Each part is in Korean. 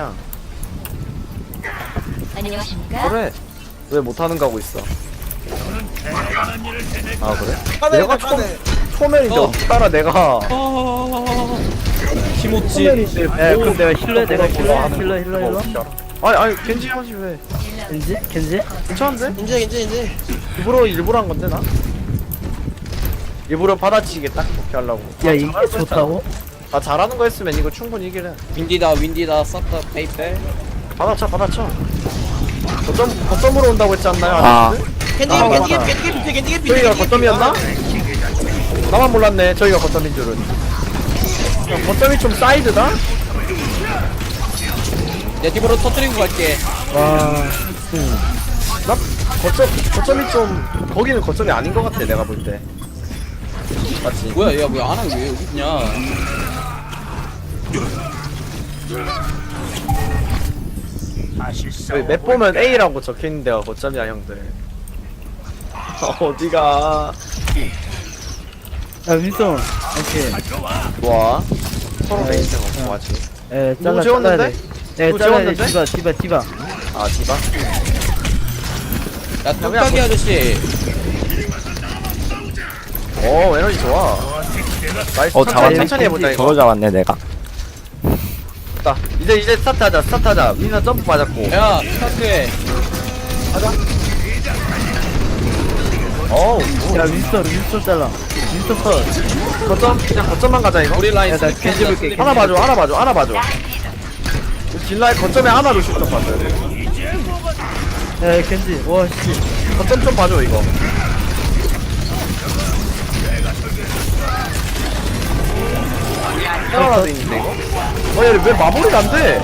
해 그냥 안녕하십니까? 그래 왜 못하는 거 하고 있어 아 그래? 빠네 내가 초, 초면인데 어. 어. 떻게 따라 내가 키모찌 초면인데 야 그럼 내가 힐러 내가 힐러 힐러 거 힐러 힐러 알아? 아니 아니 겐지 하지 왜 겐지? 겐지? 괜찮은데? 이제 이제 이제 일부러 일부러 한 건데 나? 일부러 받아치게 딱 그렇게 하려고 야 이게 좋다고? 아 잘하는 거 했으면 이거 충분히 이기래 윈디다 윈디다 싹다 베이베 받아쳐 받아쳐 거점 거점으로 온다고 했지 않나요? 아. 겐지 아, 겐지 맞아. 겐지 겐지 겐지 겐지 저희가 거점이었나? 나만 몰랐네 저희가 거점인 줄은 야, 거점이 좀 사이드다? 내 팀으로 터뜨리고 갈게 와나 거점 거점이 좀 거기는 거점이 아닌 것 같아 내가 볼 때. 맞지? 뭐야 야 뭐야 아나 왜 여기 있냐 여기 맵 보면 A라고 적혀 있는 데가 거점이야 형들. 어디가? 야 윈son 오케이 와. 서로 베이스 먹고 하지. 에 잘라 잘라야 재웠는데? 돼에 누구 잘라야 돼 재웠는데? 디바 디바 디바 아 디바? 야 뚝딱이 아저씨 오 에너지 좋아. 나이스. 어 천천히, 잡았네 천천히 해보자 이거. 저거 잡았네 내가 다 이제 이제 스타트 하자 스타트 하자. 민사 점프 맞았고. 야 스타트해 어우. 야 윈son 윈son 잘라 윈son 컷 거점 그냥 거점만 가자 이거. 우리 라인 야, 나 하나 봐줘 하나 봐줘 하나 봐줘. 딜라의 거점에 하나로 슛좀 봐줘야 돼. 야 겐지 와 씨 거점 좀 봐줘 이거. 하나라도 있는데 이거? 어, 얘왜 마무리가 안 돼?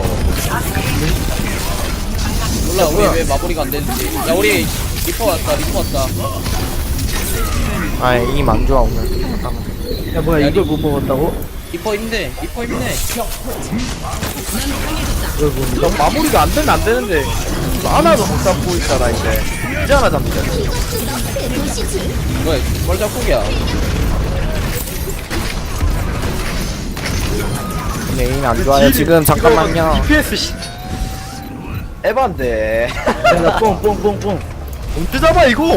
몰라 우리 왜 마무리가 안 되는지 야 우리 리퍼 왔다 리퍼 왔다 아 에임 안 좋아 오늘 야 뭐야 이걸 못 먹었다고? 리퍼 힘내 리퍼 힘내 너 마무리가 안 되면 안 되는데 하나도 못 잡고 있잖아 이제. 이제 하나 돼. 뭐야 뭘 잡고야 에임이 안 좋아요 지금 잠깐만요 DPS 씨. 에반데. 야 뽕뽕뽕뽕 언제 잡아 이거?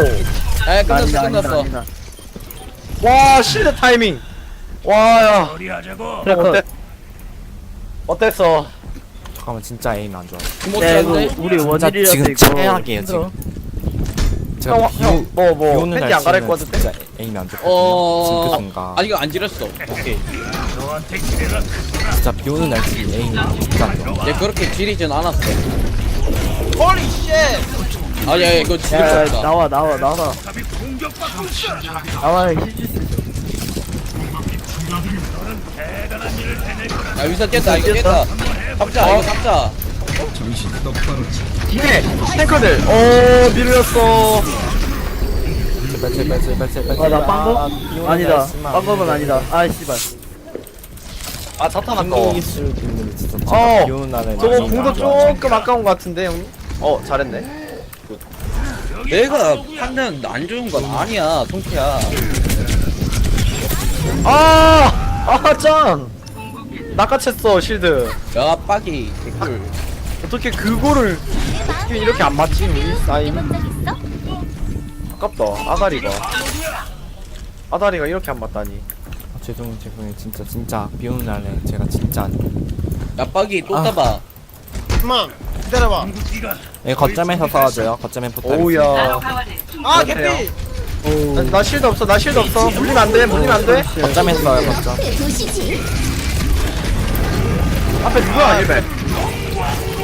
야 끝났어 끝났어 아니다 와 실드 타이밍. 와야. 어때? 어땠어? 잠깐만 진짜 에임이 안 좋아 김호치 야 이거 우리 진짜 원일이라서 지금 이거 최악이에요 힘들어. 제가 형, 비, 형, 뭐, 뭐, 비 오는 팬티 안 갈아입고 날씨는 왔을 때? 진짜 에임이 안 좋거든요 어 징크스인가 아직 안 지렸어 오케이 진짜 비 오는 날씨 에임이 진짜 안 좋아 얘 그렇게 지리진 않았어 홀리 쉣 아야 이거 지릴 야수 없다 나와 나와 나와 나와 히지스 야 위사 깼다 이거 깼다 잡자 이거 잡자 뒤에 탱커들. 오 밀렸어. 제발 제발 제발 제발 아나 아, 빵거? 아니다 빵거는 아니다 아 씨발 아 자탄 아까워. 한국이 진짜 어. 제가 비 오는 날에 저거 좋아. 조금 아까운 것 같은데 형님? 어 잘했네. 내가 판단 안 좋은 건 아니야 송키야 아, 아 짱. 낚아챘어 실드. 야 빡이 개꿀 어떻게 그거를 어떻게 이렇게 안 맞지 우리 사임? 아깝다 아다리가. 아다리가 이렇게 안 맞다니. 아, 죄송해요 죄송해요 진짜 진짜 비 오는 날에 제가 진짜 안야 빡이 또 아. 따봐 잠만 기다려봐 예, 거점에서 싸워줘요 거점에 붙어 오우야. 아. 개피 나, 나 실드 없어 나 실드 없어. 물리면 안 돼. 물리면 안 돼. 거점에서 싸워요 거점 앞에 누구야 일배.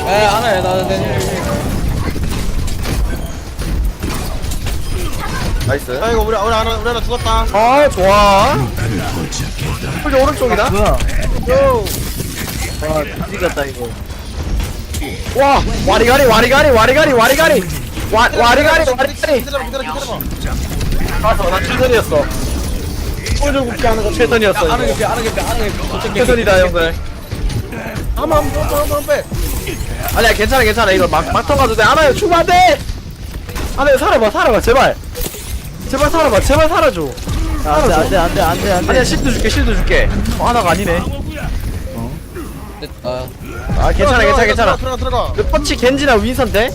야 안해 나내 나이스. 아이고 우리 우리 하나 우리 하나 죽었다 아 좋아. 홀리 오른쪽이다. 뭐야 요 와 뒤지 같다 이거 와 와리가리 와리가리 와리가리 와리가리 와 와리가리 와리가리. 기다려봐 기다려 기다려봐 맞아 나 최선이었어. 홀좀 굽게 하는 거 최선이었어. 안해 이거. 개피 안해 개피 안해 개피 최선이다 형들. 한번 한번 빼 아니야 괜찮아 괜찮아 이거 막 막턴 가도 돼 안아요 죽으면 안 돼 안아요 살아봐 살아봐 제발 제발 살아봐 제발 살아줘 안돼 안돼 안돼 안돼 안돼 아니야 실드 줄게 실드 줄게 어, 하나가 아니네 됐다 아 괜찮아 괜찮아 괜찮아 들어가 들어가 그 터치 겐지나 윈선 돼?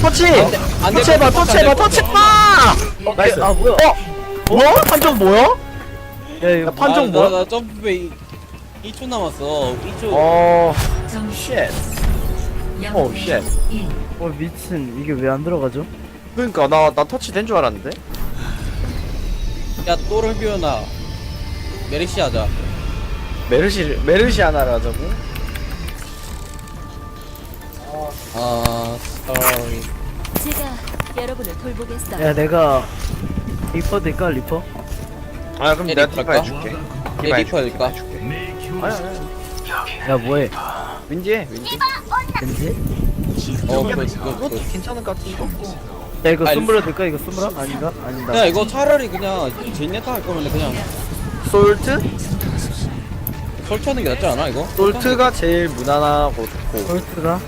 터치! 안 돼, 안 터치 돼, 해봐 안 터치 돼, 해봐 안 돼. 터치 해봐! 나이스 아 뭐야 어? 뭐? 판정 뭐야? 야 이거 판정 아, 뭐야? 나, 나 점프배 2초 남았어 2초 어... 쉣 오, 쉣. 1어 미친 이게 왜 안 들어가죠? 그러니까 나, 나 터치 된 줄 알았는데? 야 또를 비워놔 메리시 하자 메르시 메르시 하나를 하자고? 아 sorry 제가 여러분을 돌보겠어요. 야 내가 리퍼 될까 리퍼? 아 그럼 예, 내가 리퍼 디파 할까? 해줄게 내 리퍼 해줄까? 아니 아니 야 뭐해 윈디해 윈디 왠지? 어 그거 그거 그거 괜찮은 것 같은데 야 이거 아니, 숨브라 될까? 이거 숨브라? 아닌가? 아니다 야 이거 차라리 그냥 제니타 할 거면 그냥 솔트? 설치하는 게 낫지 않아 이거? 솔트가 제일 무난하고 좋고. 홀트가?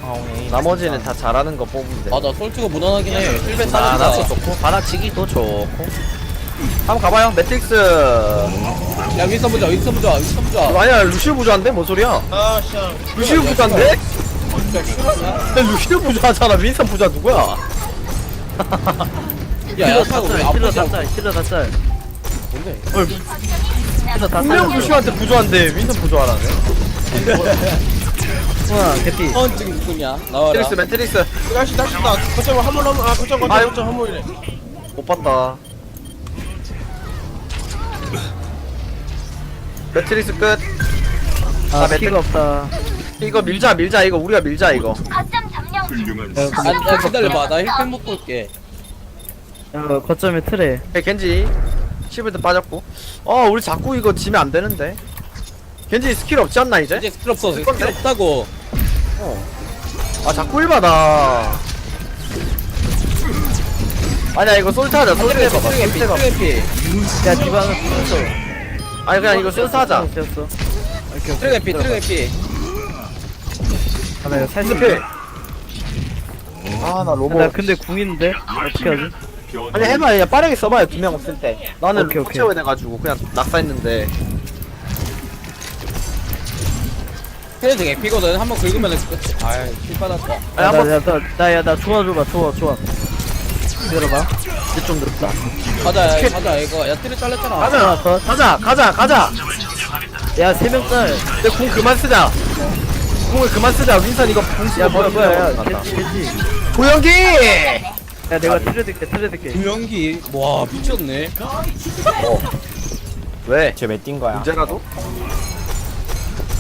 나머지는 다 잘하는 거 뽑으면 돼. 맞아 설치가 무난하긴 해. 실베 아, 나도 따졌다. 좋고. 바닥치기도 좋고. 한번 가봐요 매트릭스. 야 윈선 보자 윈선 보자 윈선 보자. 아니야 루시우 부자인데? 뭔 소리야? 아씨 루시우 부자인데? 야, 루시우 부자잖아. 윈선 부자 누구야 야 우리 다짤 킬러 앞으로 다짤 킬러 다짤 뭔데? 킬러 분명 다짤 루시우한테 부자인데 윈선 부자라네. 우와 개피 헌증 누구냐? 나와라. 매트릭스 매트릭스. 다시 다시 나 거점 한번 한번 아 거점 아유. 거점 거점 한 번이네. 못 봤다. 매트릭스 끝. 아 아, 매트- 피가 없다. 이거 밀자 밀자. 이거 우리가 밀자 이거 야, 아, 야 기다려봐. 나 힐팩 먹고 올게. 야 거점에 틀에. 야, 겐지 시브드 빠졌고. 어 우리 자꾸 이거 지면 안 되는데. 겐지 스킬 없지 않나 이제? 이제 스킬 없어 스킬 건데? 없다고. 아 자꾸 일받아. 아니야 이거 솔트 하자. 솔트 해봐봐. 솔트 트레피 해봐 트레피. 야 디바는 풀었어 아니 그냥 이거 솔트 하자. 였어 오케이 오케이. 트레피 트레피. 아나 이거 스킬 아 나 로보 나 근데 궁 있는데? 어떻게 하지? 아니 해봐. 그냥 빠르게 써봐요. 두 명 없을 때. 나는 오케이, 돼가지고 그냥 낙사했는데. 트레 되게 피거든. 한번 긁으면 끝. 아이 힐 받았다. 아니 한 번 나야나나야나 좋아 줘봐 좋아 좋아. 기다려봐. 이제 좀 늦다. 가자 야, 가자 이거. 야 트레 잘렸잖아. 가자 가자 가자 가자. 야세 명짤 내궁 그만 쓰자. 궁을 그만 쓰자. 윈선 이거 궁 쓰고 야 뭐야 뭐야. 야 맞다. 겐지 겐지 조영기 야 내가 틀에 듣게 두명기 와 미쳤네. 왜? 쟤몇뛴 거야? 문제라도?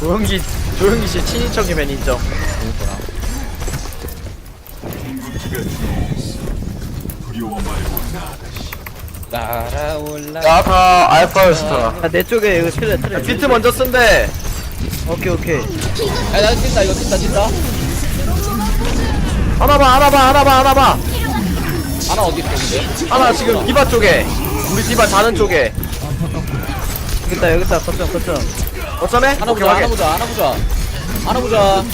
조영기 조영기 씨 친인척이면 인정. 날아올라. 야타 알파스타 야내 쪽에 이거 틀에 틀에 비트 먼저 쓴대. 오케이 오케이. 야나 뛴다 이거 뛴다 뛴다 하나 봐 하나 봐 하나 봐 하나 봐. 하나 어디 있었는데? 하나 지금 디바 쪽에. 우리 디바 자는 쪽에. 여기 있다 여기 있다 거점 거점. 어쩌네? 하나 오케이 보자 하나 확인 보자 하나 보자. 하나 보자.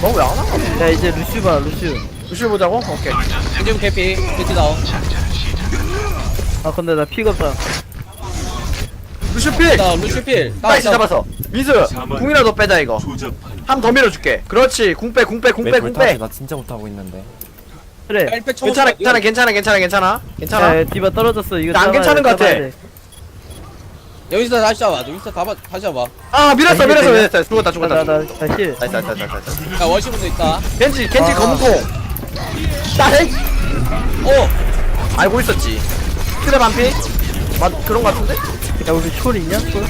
너왜안 와? 야 이제 루슈 봐 루슈. 루시 보자고? 오케이. 지금 개피 개피 다운 아 근데 나 피가 없다 루시 필! 다운 루시필. 다운 나이스 잡았어 민수 궁이라도 빼자 이거. 한더 밀어줄게. 그렇지. 궁빼 궁빼 궁빼 왜 궁빼? 나 진짜 못하고 있는데. 그래. 괜찮아 괜찮아 괜찮아 괜찮아 괜찮아. 괜찮아. 야 디바 떨어졌어. 이거 안 잡아야 괜찮은 돼, 것 같아. 잡아야 돼. 여기서 다시 잡아. 여기서 다 다시 잡아. 아 밀었어 야, 밀었어 힐 밀었어. 죽었다 죽었다. 나, 나, 나, 다시. 나이스 나이스 나이스 나이스 야 월시문도 있다. 겐지 겐지 아. 검은콩. 나이 오! 알고 있었지. 트랩 한피? 맞 그런 거 같은데? 야, 우리 촐 있냐? 촐?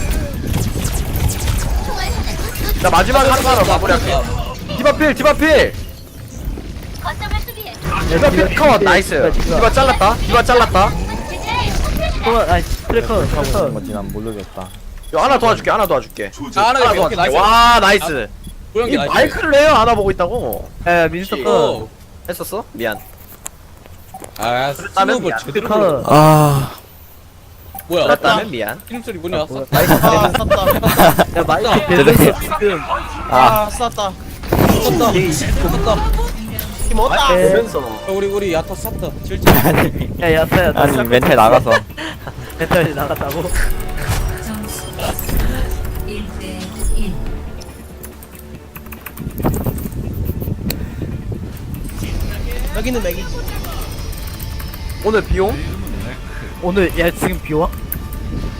나 마지막 거 하나 마무리할게 디바 필 디바 필 거점을 수비해. 디바 필 컷 나이스 디바 잘랐다 디바 잘랐다 콜, 아니, 트래커. 건지 난 모르겠다 요 하나 도와줄게 하나 도와줄게 아, 하나 도와줄게 나이스 와 나이스 이 나이스 마이크를 해요 하나 보고 있다고 야, 야, 민서 거. 오. 했었어? 미안 아 스노우볼. 제대로 트래커. 아 뭐야? 그렇다면 아, 미안. 피름 소리 문이 왔어. 아, 아, 마이크 아 쐈다 야 마이크 대단해. 지금 아 아 쐈다 쐈다. 쐈다. 팀 왔다 보면서 어, 우리 우리 야타 쐈다. 질질. 야 야타야 나 아니 멘탈 나가서 배터리 나갔다고 여기는 맥이지 오늘 비용? 오늘 야 지금 비 와?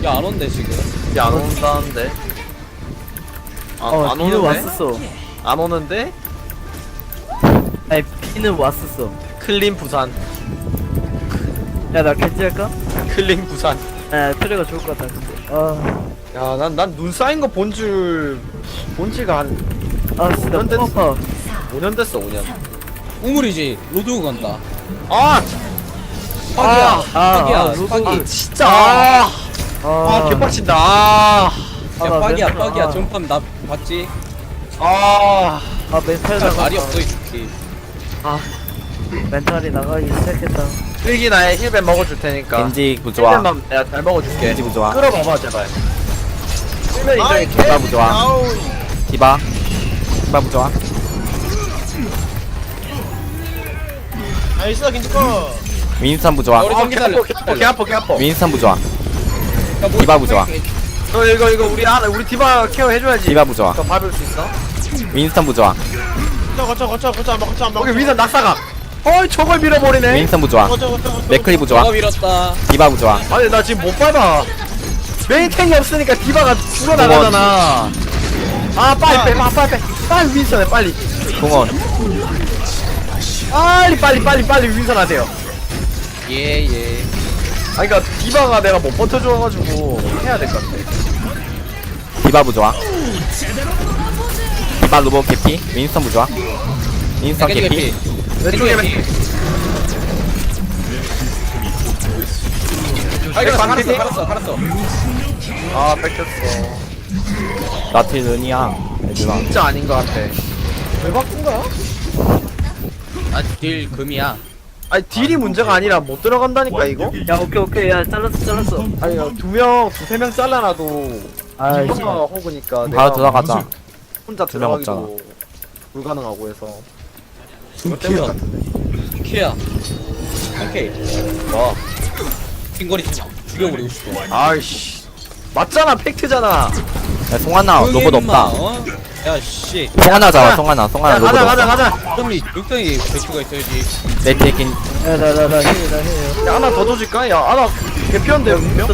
야 안 온대 지금 야, 안 온다는데. 아, 어 안 비는 오는데? 왔었어 안 오는데? 아니 비는 왔었어 클린 부산. 야나 캔지 할까? 클린 부산. 야 트레가 좋을 것 같다 근데 아, 야, 난, 난 눈 쌓인 거 본 줄, 본 지가 한 아 진짜 오년 됐어. pom파 5년 됐어, 5년. 우물이지 로드 간다 아! 파기야. 아, 파기야. 아, 로드. 파기. 진짜! 아, 아 아, 개빡친다. 아, 아, 야나 파기야 멘탈- 파기야. 아. 전판 나 봤지? 아, 아 멘탈 할 나가 말이 없어 이 새끼 멘탈이 나가기 시작했다. 일기 나의 힐벤 먹어줄 테니까. 겐지 부조화. 힐벤만 내가 잘 먹어줄게. 겐지 부조화. 끌어봐봐, 제발. 힐벤 이제 개 디바 부조화. 디바. 디바 부조화. 나이스 김치꺼 윈스턴 부조화 우리 아, 성기 개 달려 아파, 개 아파, 개 아파. 윈스턴 부조화 야, 뭐- 디바 부조화 너 이거, 이거, 우리, 아, 우리 디바 케어 해줘야지. 디바 부조화 너 밟을 수 있어? 윈스턴 부조화 거쳐 거쳐 거쳐 거쳐 안 봐 거쳐 안봐 여기 위선 낙사각. 어이, 저걸 밀어버리네. 윈스턴 부조화 거쳐 거쳐 거쳐 맥크리 부조화 누가 밀었다 디바 부조화 아니, 나 지금 못 밟아. 메인탱이 없으니까 디바가 죽어 나가잖아. 아, 빨리 빼, 빨리 빼. 빨리 윈선해, 빨리. 공원 빨리, 빨리, 빨리, 빨리 윈선하세요. 예 예. 아니, 그니까, 디바가 내가 못 버텨줘가지고, 해야 될 것 같아. 디바 부조화. 디바 로봇 개피. 윈스턴 부조화. 윈스턴 겐지 개피. 개피 왼쪽에 개피 아 이거 반피? 갈았어 갈았어 갈았어. 아, 뺏겼어. 나틸 눈이야. 얘들아. 진짜 아닌 것 같아. 왜 바꾼 거야? 아 딜 금이야 아니, 딜이 문제가 아니라 못 들어간다니까, 이거? 야 오케이 오케이 야 잘랐어 잘랐어 아니, 두 명, 두 세 명 잘라놔도, 아이 디바가 호구니까, 바로 들어가자 혼자 두명 들어가기도 불가능하고 해서. 키야 키야 오케이 와. 핑거리 죽여버리고 싶어 아이씨. 맞잖아, 팩트잖아. 야 송하나 조용히 임마, 없다 어? 야씨 송하나 잡아 송하나 송하나 야, 가자, 가자, 가자. 육성이 육성이 배추가 있어야지 내 뒤에 겐 야나나나힐나힐 야, 하나 더 줘줄까? 야, 하나 개피언데, 분명?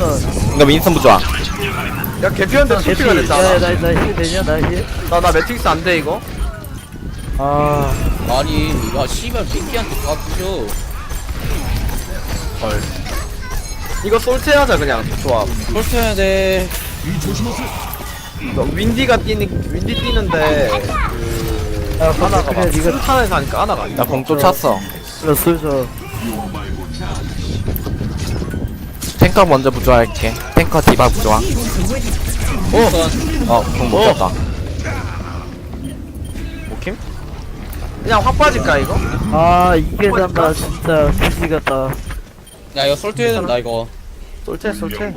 이거 윈스턴 부조화 야, 개피언데 투피가 됐잖아. 야나나 힐 되냐 나 힐 나, 나 매트릭스 안 돼, 이거? 아 아니 야 씨발 미끼한테 다 부셔 헐. 이거 솔트 하자, 그냥. 좋아. 설쳐야 돼 너 윈디가 뛰는, 윈디 뛰는데, 야, 하나가 그래, 막 니가 스탄에서 하니까 하나가. 나공 쫓았어 그래 쏠져 탱커 먼저 부조화할게 탱커 디바 부조화 우선 어공 못 어. 쳤다 오킴? 그냥 확 빠질까, 이거? 아 이게 산다 진짜 그지 같다 야 이거 설쳐야 된다 이거 솔트, 솔트.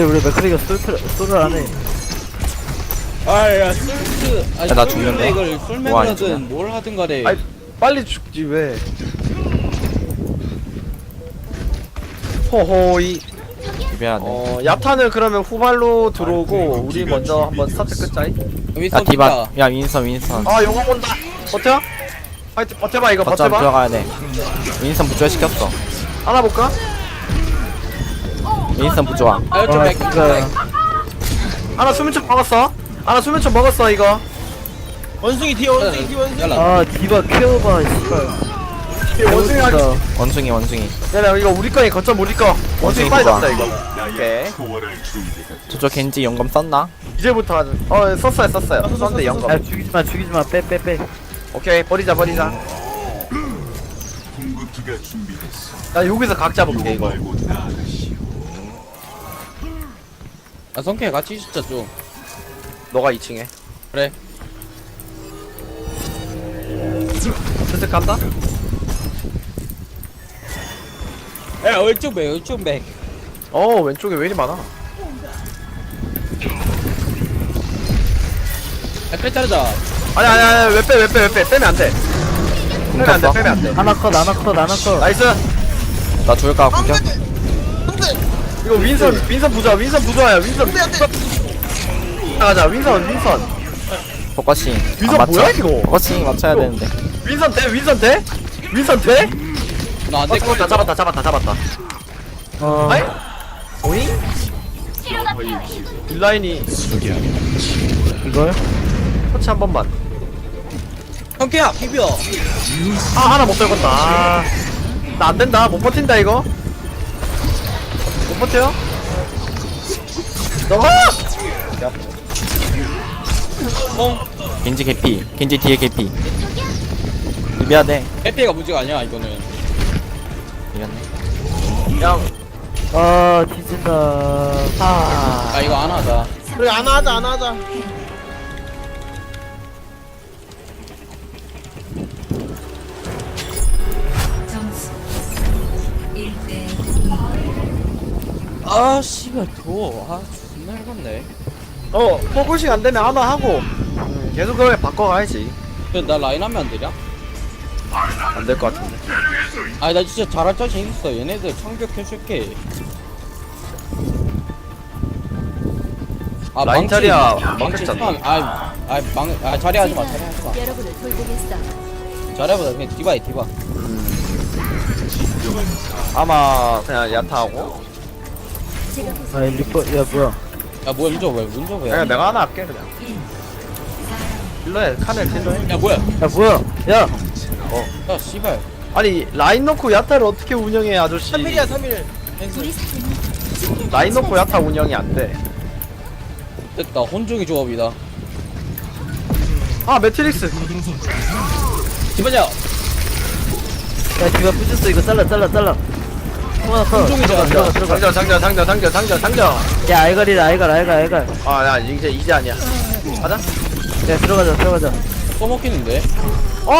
근데 우리 맥크리가 쏠 쏠을 안 해 아야 솔트 아니 야, 나 죽는데? 이걸 뭐 솔맥을 안 죽냐? 하든 뭘 하든 간에 아이, 빨리 죽지, 왜. 호호이. 돼 어, 야탄을 그러면 후발로 들어오고, 우리 먼저 한번 스타트 끝자이? 야 디바 야 윈스턴 윈스턴 아, 영웅 온다. 버텨? 파이팅, 버텨봐, 이거 거점 버텨봐. 들어가야 돼 윈스턴 부조화 시켰어 하나 볼까? 윈스턴 부조화 아 좀 아 맥 진짜 하나 수면총 먹었어. 하나 수면총 먹었어, 이거. 원숭이 뒤에 원숭이 뒤에 원숭이 아 디바 씨발 원숭이 하기. 배고프다. 원숭이 원숭이 야, 야, 이거 우리 거니, 거점 우리 거. 원숭이 원숭이 빨리 좋아. 잡자, 이거. 오케이. 저쪽 겐지 영검 썼나? 이제부터 하자. 어, 썼어요, 썼어요. 썼어, 썼는데. 야 죽이지마 죽이지마 빼 빼빼 오케이, 버리자, 버리자. 나 여기서 각 잡을게, 이거. 아 성캐 같이 진짜 좀 너가 2층에. 그래 슬슬 간다? 야 왼쪽 맥 왼쪽 맥 어, 왼쪽에 왜 이리 많아? 야, 빼 자르자 아니, 아니, 아니, 왜 빼, 왜 빼, 왜 빼. 빼면 안 돼. 빼면 안 돼, 쳤어? 빼면 안 돼. 하나 컷 하나 컷 하나 컷 나이스. 나 죽을까 공격 이거 윈선, 윈선 부자, 윈선 부자야, 윈선. 가자, 윈선, 윈선. 윈선 안 맞춰. 뭐야, 이거? 포커싱 맞춰야 이거. 되는데 윈선 돼? 윈선 돼? 윈선 돼? 나안 어, 될 잡았다. 잡았다 잡았다 잡았다 어 아이? 오잉? 딜라인이 이걸 터치 한 번만 형태야 비벼. 아 하나 못 떨궜다 아, 나 안 된다 못 버틴다 이거 못 버텨요? 너가 겐지 개피. 겐지 뒤에 개피. 돼 해피가 문제가 아니야 이거는. 이겼네 양. 아 뒤진다. 아, 아 이거 안 하자. 그래 안 하자 안 하자 아 씨발 더워. 아 존나 헬겁네. 어 포커싱 안 되면 하나 하고 음, 계속 그걸 바꿔가야지 나 라인 하면 안 되냐? 안 될 것 같은데 아니 나 진짜 잘할 자신 있어. 얘네들 창벽해줄게. 아, 라인 자리야, 망치 망쳤잖아. 턴. 아, 아, 망, 아, 자리하지 마, 자리하지 마. 여러분을 돌보겠어. 자리하보다 그냥 디바해, 디바. 아마 그냥 야타하고 아 리퍼 야 뭐야? 야, 뭐야, 문저 뭐야, 문저 뭐야. 그냥 내가 하나 할게 그냥. 딜러해 카넬 딜러해 야, 뭐야. 야 뭐야? 야! 야, 씨발. 아니 라인 넣고 야타를 어떻게 운영해 아저씨? 3일이야 3일. 우리 스팀은 라인 넣고 야타 운영이 안돼. 됐다, 혼종이 조합이다. 아 매트릭스. 디바냐! 야. 디가 부셨어. 이거 잘라 잘라 잘라 하나 컷 혼종이잖아, 들어가 들어가. 장전 장전 장전 장전 장전 장전 야 알갈이다 알갈 알갈 알갈 아야 이제 이제 아니야. 가자 야 들어가자 들어가자. 써먹히는데? 어!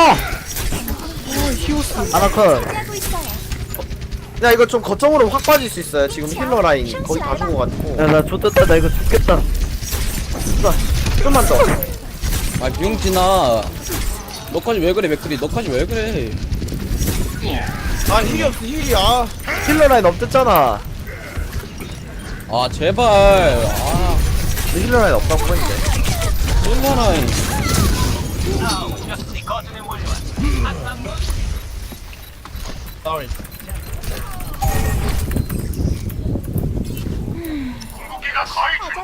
하나 컷 하고 있어요. 야 이거 좀 거점으로 확 빠질 수 있어요. 지금 힐러 라인 거의 다 죽어가지고. 야나 좆됐다. 나 이거 죽겠다. 좀만 더. 아, 비용진아. 너까지 왜 그래, 맥크리. 너까지 왜 그래. 아 힐이 없어 힐이 아 힐러 라인 없댔잖아 아, 제발. 아, 힐러 라인 없다고 했는데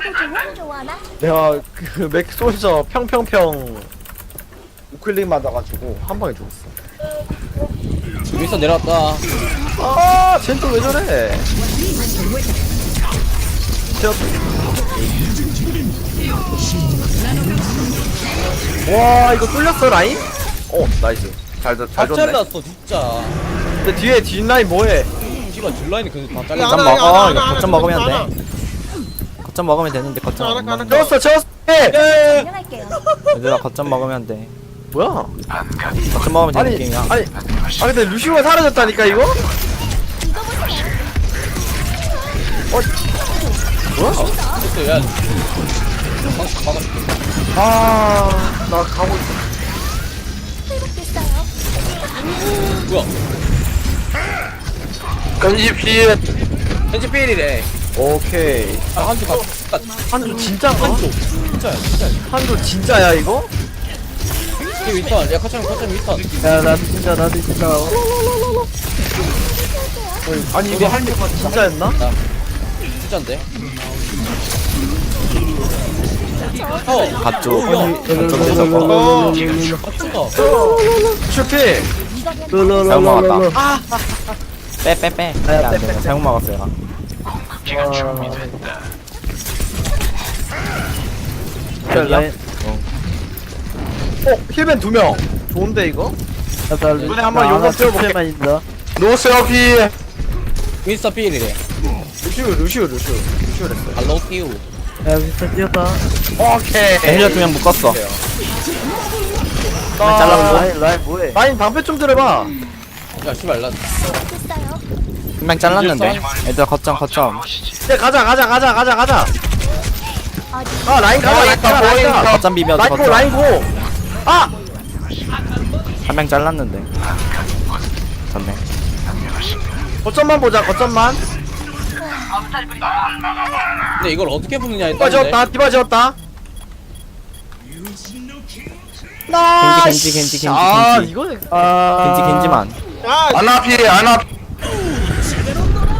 과자도 좋아? 좋아하나? 내가 그 맥솔저 평평평 우클릭 맞아가지고 한 방에 죽었어 윈서 내려왔다. 아, 쟨또왜 저래? 저... 와, 이거 뚫렸어, 라인? 어, 나이스. 잘, 잘 다 줬네. 잘랐어, 진짜. 근데 뒤에 뒷라인 뭐해? 씨발, 딜라인이 그래서 다 야, 잘랐어. 하, 먹어. 이거 안 먹으면 하, 돼. 거점 먹으면 되는데 거점 안안 할까, 안 먹는데. 채웠어, 채웠어! 해! 안녕할게요. 얘들아 거점 먹으면 돼 뭐야? 먹으면 되는 아니, 게임이야 아니, 아, 근데 루시오가 사라졌다니까, 이거? 됐어, 야. 방, 막아줄게. 아, 나 가고 있어. 뭐야? 건지 피해. 현지 필이래. 오케이. 아, 한주 가. 가- 한조 진짜 한조. 진짜야, 진짜야. 한조 진짜야, 이거? 이게 윈턴. 야, 커튼, 커튼 윈턴. 야나 진짜 나 진짜 아니, 이거 한조가 진짜였나? 진짜인데? 어, 갓조 야, 갓조 뺏었고 맞추다. 슈피! 잘못 먹었다 빼빼빼 아, 잘못 먹었어요 라인 어, 힐벤 두 명. 좋은데 이거? 이번에 한번 요거 띄워볼게. 만 있다 노세오피. 윈스터 필이래. 루시우, 루시우, 루시우, 루시우랬어요. 알로 끼우. 야 윈스턴 뛰었다 오케이. 힐러 두명 묶었어 아, 잘라보고. 라인 라인 뭐해 라인 방패 좀 들어봐. 야, 씨발, 나. 됐어요. 한명 잘랐는데 얘들아 거점 거점 네, 가자, 가자, 가자, 가자, 가자. 아, 라인 가자, 라인 가자, 라인 가자. 거점 비벼 라인 고, 거점 라인 고. 아, 한 명 잘랐는데. 졌네. 거점만 보자, 거점만. 근데 이걸 어떻게 붙느냐에 디바 따른데. 지었다, 디바 지었다. 나 겐지, 겐지, 겐지, 겐지, 아 겐지. 이거는 아. 겐지 겐지만. 야 아나피 아나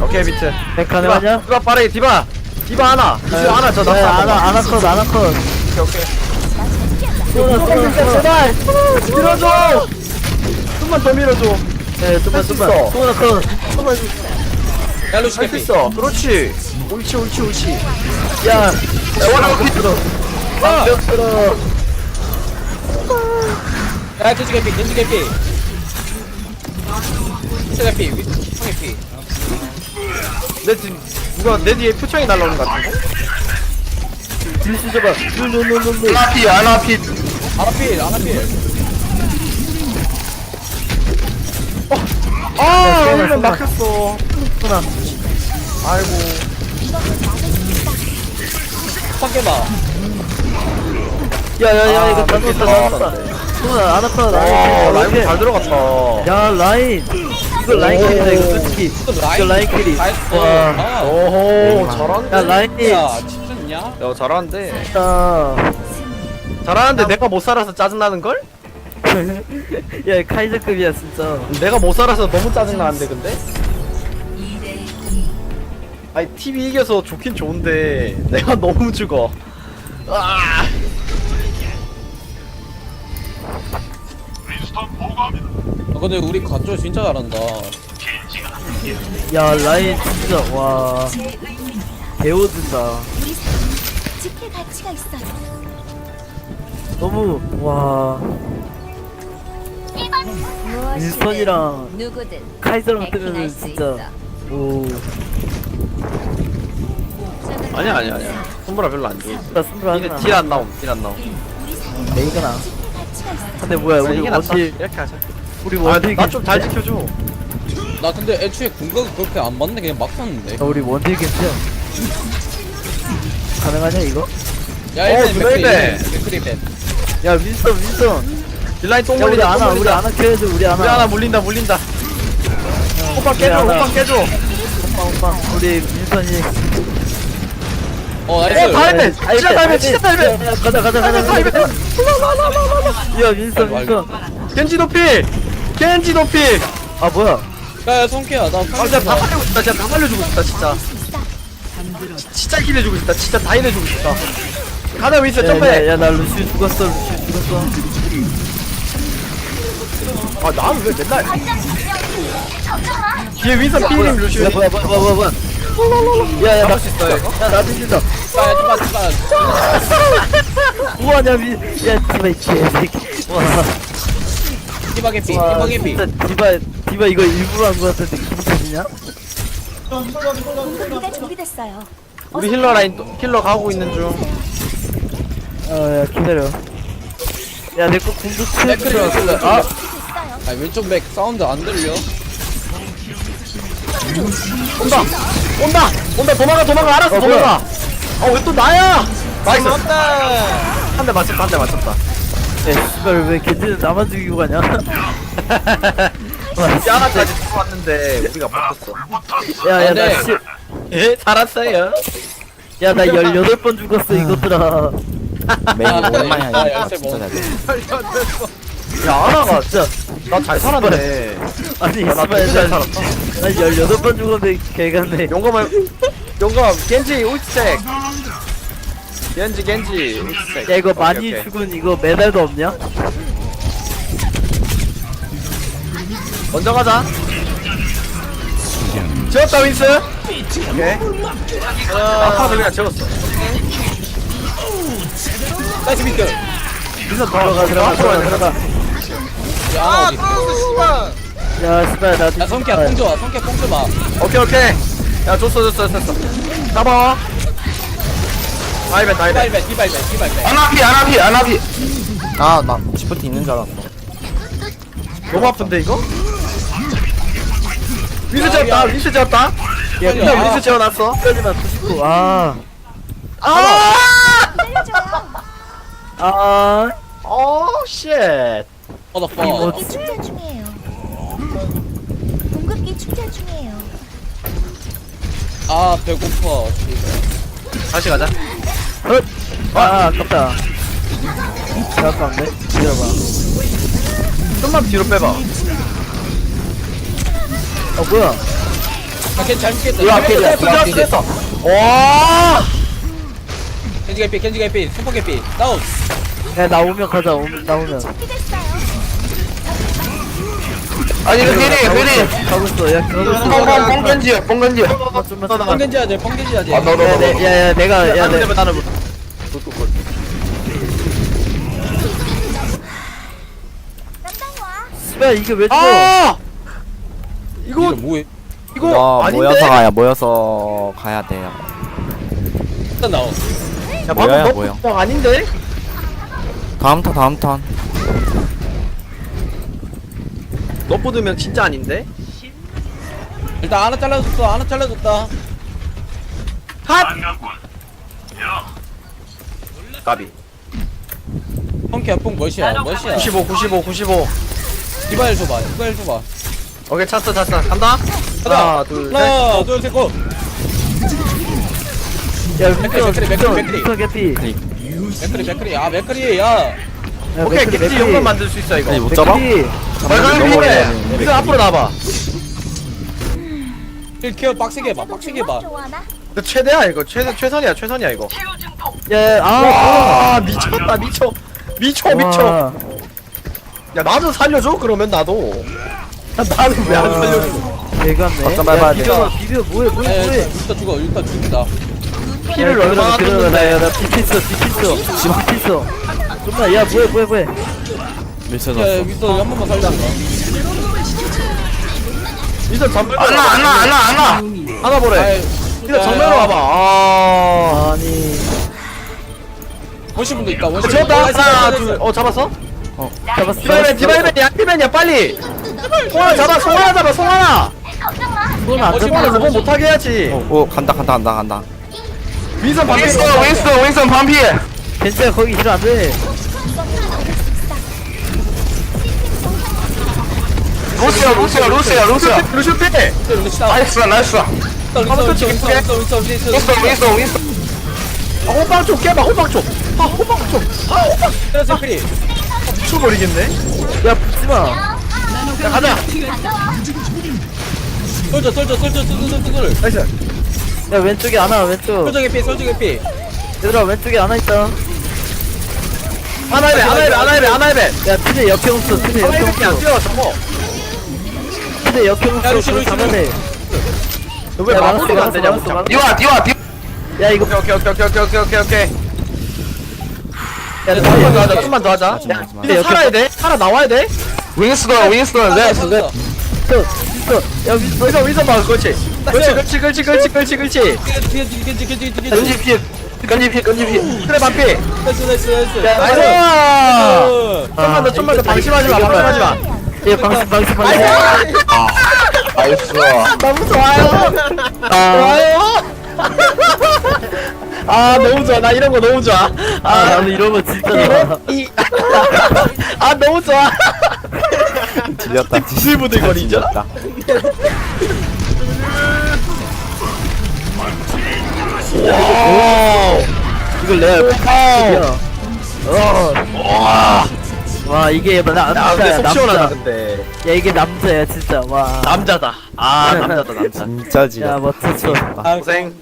오케이 비트. 백 디바? 디바 빠르게 디바. 디바 하나. 디바 하나 저 네, 아나 아나 컷 아나 컷. 오케이 오케이 제발 밀어줘! 좀만 더 밀어줘. 네 좀만 좀만. 쏘나 컷 좀만. 야 루시 할수 있어. 그렇지. 옳지 옳지 옳지. 야, 피 들어. 몇 들어. 야 겐지 개피 겐지 개피. 겐지 개피 위- 형 개피. 내 뒤, 누가 내 뒤에 표창이 날라오는 것 같은데? 딜수 줘봐. 노노노노노. 아나피 아나피 아나필 아나필 아, 쏘나, 오면 쏘나. 막혔어. 쏘나. 아이고. 팍 깨봐 야야야 아, 이거 몇개 잘못했다 있어, 잘못했다. 쏘나 아나 컷 와, 아나 라이브 컷. 잘 들어갔다. 야 라인. 이거 라인 오. 캐리다 이거 솔직히. 이거 라인 캐리. 다 했어 와. 아, 오호, 야 잘하는데. 라인이 야 진짜냐? 야, 잘하는데. 진짜. 잘하는데 내가 못 살아서 짜증나는 걸? 야 카이저급이야 진짜. 내가 못 살아서 너무 짜증나는데, 근데? 아니, TV 이겨서 좋긴 좋은데, 내가 너무 죽어. 아, 아, 근데 우리 가쪼 진짜 잘한다 야 라인 진짜 와. 배워준다. 지킬 가치가 있어요. 너무 와. 윈스턴이랑 누구든 카이저랑 뜨면 진짜 오. 아니야, 아니야, 아니야. 손보라 별로 안 좋아. 나 스물 이게. 딜안 나옴, 딜안 나옴. 메이가 나. 지킬 가치가 있어요. 근데 뭐야 우리 이게 낫다. 원딜 이렇게 하자. 우리 아, 원딜 나좀잘 지켜줘. 나 근데 애초에 궁극 그렇게 안 받는데 그냥 막 샀는데 야, 우리 원딜 괜찮. 가능하냐 이거? 야 어, 일단. 맥크리 벤야 윈스턴 윈스턴. 딜라인 똥 야 우리 물린다, 안아 똥 우리 물린다. 안아 켜야죠 우리 안아. 우리 하나 물린다, 물린다. 오빠 깨줘, 하나. 오빠 깨줘. 오빠 오빠 우리 윈스턴이. 어 어, 나이스 다이벤! 진짜 다이벤, 진짜 다이벤! 가자 가자 가자 다이벤, 가자. 다이벤! 야 윈스턴 윈스턴. 겐지 도필! 겐지 도필! 아 뭐야? 야야 성캐야 나 아, 진짜 다 살리고 싶다, 진짜 다 살려주고 싶다, 진짜. 진짜 힐해주고 싶다, 진짜 다 힐해주고 싶다. 가자, 윈스, 점프해! 야나 루시 죽었어 루시 죽었어. 아, 나는 왜 맨날. 뒤에 윈선 피님 루시오. 야 뭐야 뭐야 뭐야 뭐야. 야야 나 잡을 수 있어, 이거? 야나 뒤진다. 야 주마 주마 뭐하냐 미. 야 디바 이 개새끼. 와. 디바 개피 와, 디바 개피 디바 디바 이거 일부러 한 거 같은데 기분 탓이냐? 우리가 준비됐어요. 우리 힐러 라인, 또- 힐러 가고 있는 중. 어야 기다려. 야내거 궁도 맥크리 치는 맥크리 줄 아. 아 왼쪽 맥 사운드 안 들려 온다! 온다! 온다! 도망가, 도망가! 알았어, 어, 도망가! 어, 왜또 나야! 나이스! 맞다 한 대 맞췄다, 한 대 맞췄다. 야 씨발 왜 겐지는 나만 죽이고 가냐? 이제 하나까지 들어왔는데, 우리가 버텼어. 야야 아, 네. 나 씨. 예, 살았어요. 야나 18번 죽었어 이것들아. 메이 아, 오랜만에 아, 하니까 열쇠 진짜 먹어. 잘돼 야, 아나가 진짜 나 잘 살았네. 아니 야, 나 되게 잘 씨발 나, 살았다. 나 18번 죽었는데 개같네. 용감을, 용감, 겐지, 울색. 겐지, 겐지, 울색. 야 이거 오케이, 많이 오케이. 죽은 이거 메달도 없냐? 먼저 가자. 지웠다, 윈스. 오케이. 아파도 그냥 지웠어. 나이스 비트 윈스 더, 들어가 들어가 들어가 들어가. 야아 떨어졌어 씨발 야 씨발 나야 성캐야 뽕 줘봐 성캐 뽕 줘봐 오케이, 오케이. 야, 줬어, 줬어, 줬어. 잡아. 다이벤, 다이벤. 디발벤 디발벤 디발벤 아나피 아나피 아나피 아나 시프트 있는 줄 알았어 너무 아픈데, 이거? 윈스 지웠다, 윈스 지웠다. 야 야, 그냥 윈스 지워놨어. 끝까지만 부시고 아. 아! 아. 어, 쉣. 이거 공급기 충전 중이에요. 공급기 충전 중이에요. 아 배고파 다시 가자. 헛. 아 아깝다. 잠깐만 기다려봐 좀만 뒤로 빼봐 어 뭐야 아, 걔 잘못했다. 이거 앞에 잘못했다. 됐어 잘못했다. 됐어 와 겐지 개피, 겐지 개피, 슈퍼 개피. 다운. 야 나오면 가자 오면 나오면. 아니 이거 힐이 힐이 가고 있어 야 가고 있어 뻥뻥 뻥겐지야 뻥겐지야 좀만 좀만 좀만 펑겐지 하자, 펑겐지 하자. 아너너너 야 야 내가 야 나는 내해 나는 해 깜짝 와. 야 이게 왜 죽어 아 이거 뭐해? 이거 너 아닌데 모여서 가야 모여서 가야 돼요 일단 나와. 야 뭐야, 방금 뭐야. 너 아닌데 다음 턴 다음 턴 너 뽑으면 진짜 아닌데 일단 하나 잘라줬어, 하나 잘라줬다. 핫 까비 펑키 한뽕 멋이야, 멋이야. 95 95 95 디바일 줘봐, 디바일 줘봐. 오케이 찼어 찼어 간다 하나 둘셋 하나, 둘, 셋, 고! 야 맥크리. 윈스턴 개피 맥크리, 맥크리, 아, 맥크리, 야. 야, 오케이 맥크리, 겐지. 연관 만들 수 있어 이거 아니 못 잡아? 맥크리. 빨간 이거 앞으로 나와봐 힐 케어 빡세게 해봐, 빡세게 해봐. 이거 최대야 이거 최대 최선이야 최선이야 이거 야, 아, 와 미쳤다 미쳐 미쳐 미쳐 와. 야 나도 살려줘 그러면 나도 야, 나는 왜 안 살려줘 대감네. 어쩜 해봐야 돼. 비벼, 비벼, 뭐해, 뭐해, 뭐해. 일단 죽어, 일단 죽는다. 피를 얼마나 그러나, 줬는데 야, 나 비pis어, 비pis어. 지금 비pis어. 좀만, 야, 뭐해, 뭐해, 뭐해. 야, 야, 밀쳐졌어 윈스턴 한 번만 살자. 이제 전멸 안나 안나 안나 안나 하나 보래 이제 정면으로 와봐 아 아니. 원시분도 있다, 원시. 잡았다 하나 둘 어 잡았어? 어, 잡았어. 디바이벤 디바이벤이야 디바이벤이야 빨리. 송하나 잡아 송하나 잡아 송하나. 송하나 잡아. 저거 못하게 해야지. 오, 오 간다 간다 간다 간다. 윈선 반피. 윈스턴 윈스턴 윈스턴 반피. 괜찮아, 거기 힐안 돼. 루시아 루시아 루시아 루시아 피 나이스 나이스. 윈스턴, 윈스턴, 윈스턴, 아, 호빵 쪽 깨봐 호빵 쪽아 호빵 쪽아 호빵. 프리. 미쳐버리겠네 야, 붙지 마. 야 가자 솔져, 솔져, 솔져, 솔져, 솔져. 나이스 야, 왼쪽에 하나, 왼쪽. 솔져 개피, 솔져 개피. 얘들아, 왼쪽에 하나 있다. 아나이벤 아나이벤 아나이벤 아나이벤 야, 피네 역행 없어, 피네 역행 아나이벤이 안 없어. 뛰어 저거 피네 역행 야, 없어. 루시, 잡아내. 너왜 야, 마무리가 안 막았어, 되냐 막았어, 못 막았어. 디와 디와 디 야, 이거, 오케이 오케이 오케이 오케이 오케이 오케이 오케이 야, 좀만 더 야, 하자 좀만 더 하자. 하지마, 야 살아야 돼? 살아 나와야 돼? 윈스턴 윈스턴. 네. 됐어. 윈스턴, 윈스턴. 야. 윈선 윈선 봐 그렇지. 그렇지 그렇지 그렇지 그렇지 그렇지 그렇지. 건지 피 건지 피 건지 피 그래 반피. 나이스, 나이스. 좀만 더 좀만 더 방심하지 마 방심하지 마. 야, 방심, 방심, 방심. 나이스. 너무 좋아요. 아, 좋아요 아 너무 좋아. 나 이런 거 너무 좋아. 아, 나도 이런 거 진짜 좋아. 이, 아 너무 좋아. 질렸다. 부들부들거리죠? 질렸다. 이걸 내가 어. 와 이게 뭐 나- 야 근데 남자야 속 시원하다 남자 근데. 야 이게 남자야 진짜. 와. 남자다. 아 남자다 남자. 진짜 야 질렸다 멋져 아, 고생